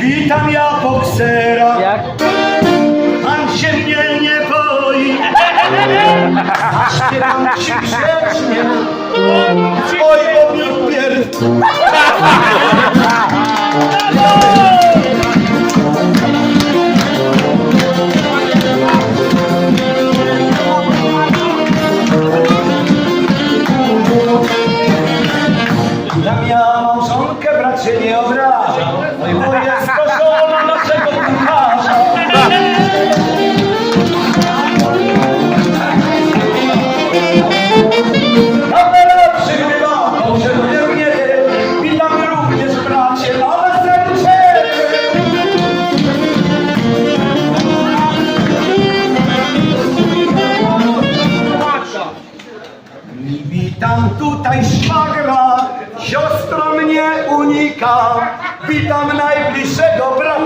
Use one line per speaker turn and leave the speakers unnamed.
Witam ja boksera,
Jak?
pan się mnie nie boi. Śpiewam ci grzecznie, oj bo mnie upierd. Tam ja małżonkę bracie nie obraża, I witam tutaj szwagra, siostra mnie unika. Witam najbliższego brata